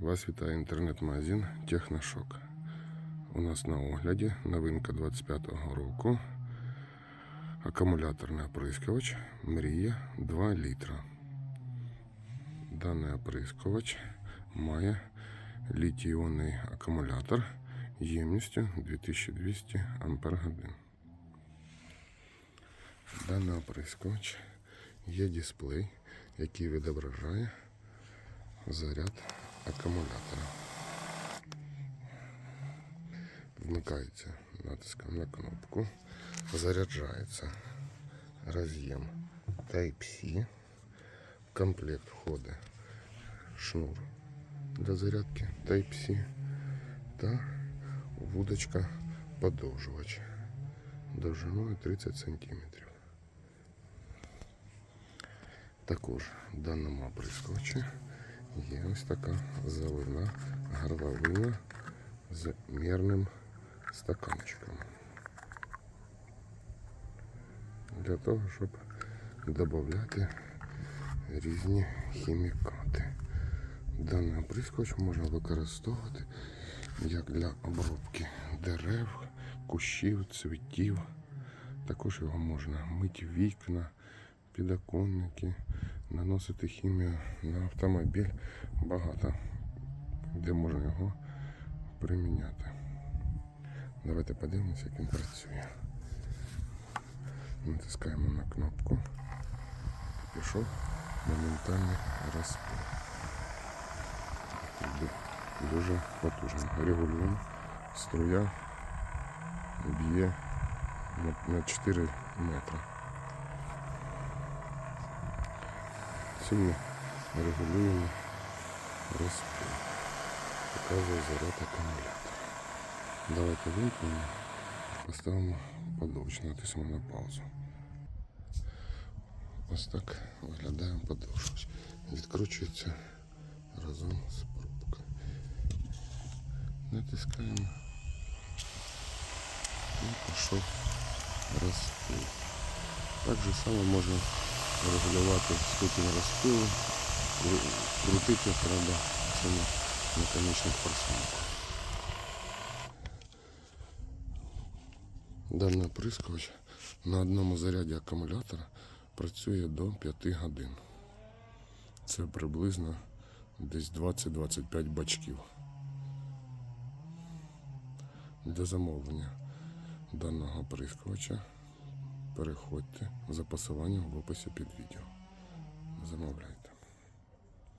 Вас вітає інтернет-магазин Техношок. У нас на огляді новинка 25-го року. Акумуляторний оприскувач Мрія 2 літра. Даний оприскувач має літій-іонний акумулятор ємністю 2200 Ах. Даний оприскувач є дисплей, який відображає заряд акумулятора. Вмикається натиском на кнопку, заряджається роз'єм Type-C. В комплект входить шнур для зарядки Type-C та вудочка подовжувач довжиною 30 см. Також в даному оприскувачі є ось така заливна горловина з мірним стаканчиком. Для того, щоб додати різні хімікати. Даний оприскувач можна використовувати як для обробки дерев, кущів, цвітів. Також його можна мити вікна, підоконники, наносити хімію на автомобіль. Багато де можна його приміняти. Давайте подивимося, як він працює. Натискаємо на кнопку. Пішов моментальний розпил. Дуже потужно. Регулюємо. Струя б'є на 4 метри. Сильно регулюємо розпил. Показує заряд акумулятора. Давайте вимкнемо, поставимо подовж, натиснемо на паузу. Ось так виглядає подовжувач. Відкручується разом з пробкою. Натискаємо і пішов розпил. Так же само можна регулювати ступінь розпилу, кру- крутити, це на механічних форсунках. Даний оприскувач на одному заряді акумулятора працює до 5 годин. Це приблизно десь 20-25 бачків. Для замовлення даного оприскувача переходьте за посиланням в описі під відео. Замовляйте.